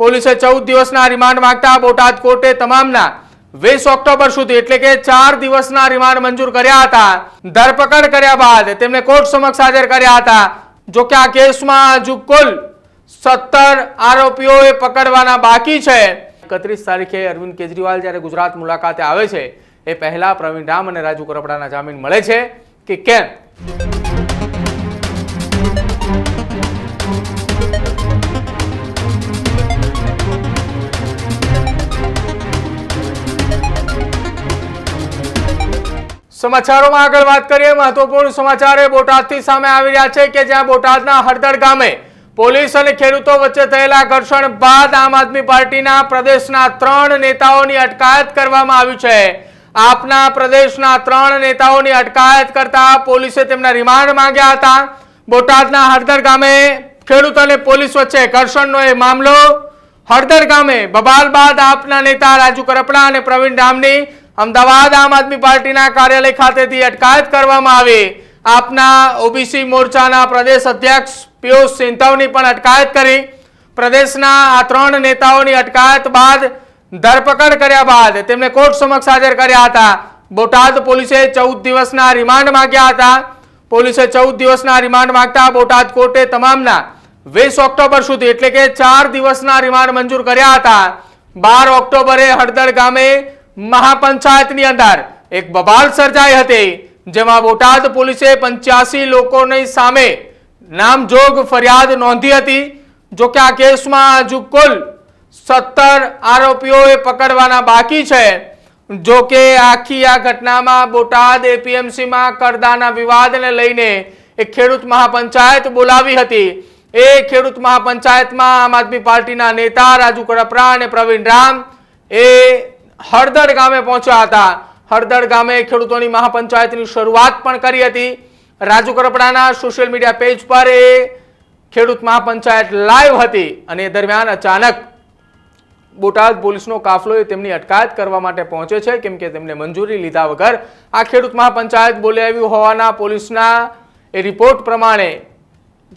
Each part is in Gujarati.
પોલીસે ચૌદ દિવસના રિમાન્ડ માંગતા બોટાદ કોર્ટે તમામના વીસ ઓક્ટોબર સુધી એટલે કે ચાર દિવસના રિમાન્ડ મંજૂર કર્યા હતા. ધરપકડ કર્યા બાદ તેમને કોર્ટ સમક્ષ હાજર કર્યા હતા. જો કે આ કેસમાં હજુ કુલ સત્તર આરોપીઓએ પકડવાના બાકી છે. એકત્રીસ તારીખે અરવિંદ કેજરીવાલ જ્યારે ગુજરાત મુલાકાતે આવે છે, એ પહેલા પ્રવીણ રામ અને રાજુ કરપડાના જામીન મળે છે કે કેમ? સમાચારોમાં આગળ વાત કરીએ, મહત્વપૂર્ણ સમાચાર એ બોટાદથી સામે આવી રહ્યા છે કે જ્યાં બોટાદના હળદર ગામે પોલીસ અને ખેડૂતો વચ્ચે થયેલા ઘર્ષણ બાદ આમ આદમી પાર્ટીના પ્રદેશના ત્રણ નેતાઓની અટકાયત કરવામાં આવી છે. આપના પ્રદેશના ત્રણ નેતાઓની અટકાયત કરતા પોલીસે તેમના રિમાન્ડ માંગ્યા હતા. બોટાદના હળદર ગામે ખેડૂત અને પોલીસ વચ્ચે ઘર્ષણનો એ મામલો. હળદર ગામે બબાલ બાદ આપના નેતા રાજુ કરપડા અને પ્રવીણ રામની અમદાવાદ આમ આદમી પાર્ટીના કાર્યાલય ખાતેથી અટકાયત કરવામાં આવી. આપના ઓબીસી મોરચાના પ્રદેશ અધ્યક્ષ પિયુષ સિંધવની પણ અટકાયત કરી. પ્રદેશના આ ત્રણ નેતાઓની અટકાયત બાદ ધરપકડ કર્યા બાદ તેમને કોર્ટ સમક્ષ હાજર કર્યા હતા. બોટાદ પોલીસે ચૌદ દિવસના રિમાન્ડ માંગ્યા હતા. પોલીસે ચૌદ દિવસના રિમાન્ડ માંગતા બોટાદ કોર્ટે તમામના વીસ ઓક્ટોબર સુધી એટલે કે ચાર દિવસના રિમાન્ડ મંજૂર કર્યા હતા. બાર ઓક્ટોબરે હળદર ગામે મહાપંચાયતની અંદર એક બબાલ સર્જાઈ હતી, જેમાં બોટાદ પોલીસે પંચ્યાસી લોકોની સામે નામજોગ ફરિયાદ નોંધી હતી. જો કે આ કેસમાં હજુ કુલ સત્તર આરોપીઓએ પકડવાના બાકી છે. જો કે આખી આ ઘટનામાં બોટાદ એપીએમસીમાં કરદાના વિવાદને લઈને એક ખેડૂત મહાપંચાયત બોલાવી હતી. એ ખેડૂત મહાપંચાયતમાં આમ આદમી પાર્ટીના નેતા રાજુ કડપરા અને પ્રવીણ રામ, એ હળદર ગામે પહોંચ્યા હતા. હળદર ગામે ખેડૂતોની મહાપંચાયતની શરૂઆત પણ કરી હતી. રાજુ કરપડાના સોશિયલ મીડિયા પેજ પર એ ખેડૂત મહાપંચાયત લાઈવ હતી અને દરમિયાન અચાનક બોટાદ પોલીસનો કાફલો એ તેમની અટકાયત કરવા માટે પહોંચે છે. કેમ કે તેમને મંજૂરી લીધા વગર આ ખેડૂત મહાપંચાયત બોલાવ્યું હોવાના પોલીસના એ રિપોર્ટ પ્રમાણે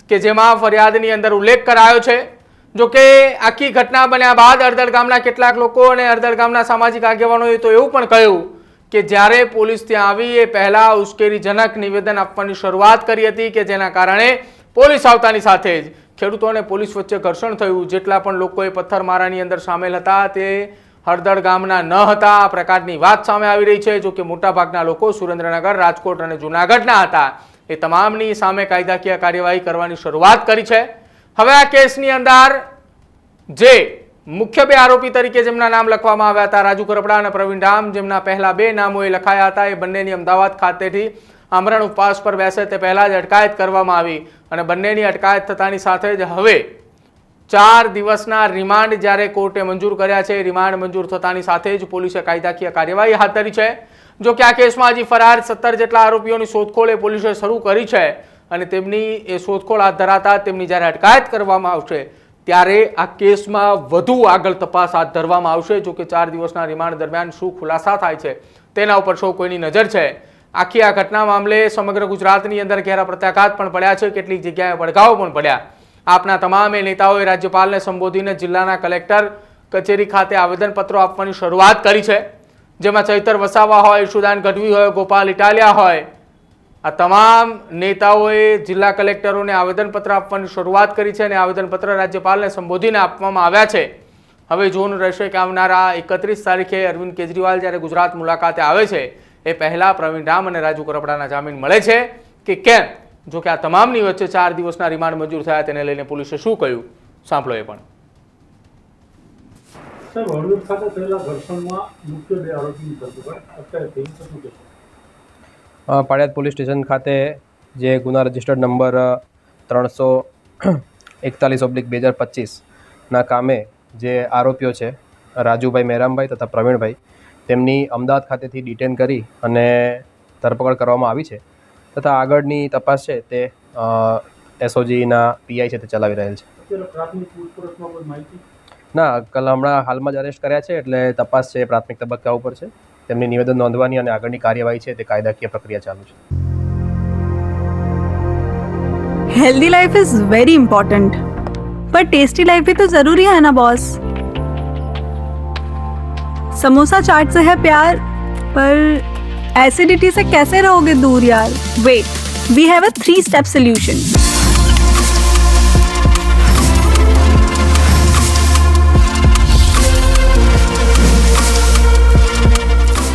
કે જેમાં ફરિયાદની અંદર ઉલ્લેખ કરાયો છે. જો કે આખી ઘટના બન્યા બાદ અડધડ ગામના કેટલાક લોકો અને અડધડ ગામના સામાજિક આગેવાનોએ તો એવું પણ કહ્યું કે જ્યારે પોલીસ ત્યાં આવી, એ પહેલાં ઉશ્કેરીજનક નિવેદન આપવાની શરૂઆત કરી હતી કે જેના કારણે પોલીસ આવતાની સાથે જ ખેડૂતો અને પોલીસ વચ્ચે ઘર્ષણ થયું. જેટલા પણ લોકોએ પથ્થરમારાની અંદર સામેલ હતા, તે હળદળ ગામના ન હતા. આ પ્રકારની વાત સામે આવી રહી છે. જો કે મોટાભાગના લોકો સુરેન્દ્રનગર, રાજકોટ અને જૂનાગઢના હતા. એ તમામની સામે કાયદાકીય કાર્યવાહી કરવાની શરૂઆત કરી છે. હવે આ કેસની અંદર જે મુખ્ય બે આરોપી તરીકે જેમના નામ લખવામાં આવ્યા હતા, રાજુ કરપડા અને પ્રવીણ રામ જેમના પહેલા બે નામો એ લખાયા હતા, એ બંનેની અમદાવાદ ખાતેથી આમરણ ઉપવાસ પર બેસે તે પહેલા જ અટકાયત કરવામાં આવી અને બંનેની અટકાયત થતાની સાથે જ હવે ચાર દિવસના રિમાન્ડ જ્યારે કોર્ટે મંજૂર કર્યા છે રિમાન્ડ મંજૂર થતાની સાથે જ પોલીસે કાયદાકીય કાર્યવાહી હાથ ધરી છે. જો કે આ કેસમાં હજી ફરાર સત્તર જેટલા આરોપીઓની શોધખોળ પોલીસે શરૂ કરી છે. અને તેમની એ શોધખોળ હાથ ધરાતા તેમની જ્યારે અટકાયત કરવામાં આવશે, ત્યારે આ કેસમાં વધુ આગળ તપાસ હાથ ધરવામાં આવશે, જો કે ચાર દિવસના રિમાન્ડ દરમિયાન શું ખુલાસા થાય છે, તેના ઉપર સૌ કોઈની નજર છે? આખી આ ઘટના મામલે સમગ્ર ગુજરાતની અંદર ઘેરા પ્રત્યાઘાત પણ પડ્યા છે, કેટલીક જગ્યાએ પડઘાઓ પણ પડ્યા. આપના તમામ નેતાઓએ રાજ્યપાલને સંબોધીને જિલ્લાના કલેક્ટર કચેરી ખાતે આવેદનપત્રો આપવાની શરૂઆત કરી છે, જેમાં ચૈતર વસાવા હોય ઈશુદાન ગઢવી હોય, ગોપાલ ઇટાલિયા હોય આ તમામ નેતાઓએ જિલ્લા કલેક્ટરોને આવેદનપત્ર આપવાની શરૂઆત કરી છે અને આવેદનપત્ર રાજ્યપાલને સંબોધીને આપવામાં આવ્યા છે. હવે જોવાનું રહેશે કે આવનારા એકત્રીસ તારીખે અરવિંદ કેજરીવાલ જ્યારે ગુજરાત મુલાકાતે આવે છે એ પહેલા પ્રવીણ રામ અને રાજુ કરપડાના જામીન મળે છે કે કેમ? જો કે આ તમામની વચ્ચે ચાર દિવસના રિમાન્ડ મંજૂર થયા તેને લઈને પોલીસે શું કહ્યું? સાંભળો એ પણ. સાહેબ હળવદ ખાતે થયેલા ઘર્ષણમાં મુખ્ય બે આરોપીની ધરપકડ. અત્યારે થઈ છે શું કહેશો અ, પાળિયાદ પોલીસ સ્ટેશન ખાતે જે ગુના રજિસ્ટર્ડ નંબર ત્રણસો એકતાલીસ ઓબ્લિક બે હજાર પચીસના કામે જે આરોપીઓ છે રાજુભાઈ મહેરામભાઈ તથા પ્રવીણભાઈ તેમની અમદાવાદ ખાતેથી ડિટેન કરી અને ધરપકડ કરવામાં આવી છે તથા આગળની તપાસ છે તે એસઓજીના પીઆઈ છે તે ચલાવી રહેલ છે. ના કલ હમણાં હાલમાં જ અરેસ્ટ કર્યા છે એટલે તપાસ છે પ્રાથમિક તબક્કા ઉપર છે. તેમની નિવેદન નોંધવાની અને આગળની કાર્યવાહી છે તે કાયદાકીય પ્રક્રિયા ચાલુ છે healthy life is very important पर टेस्टी लाइफ भी तो जरूरी है ना बॉस समोसा चाट से है प्यार पर एसिडिटी से कैसे रहोगे दूर यार wait we have a three step solution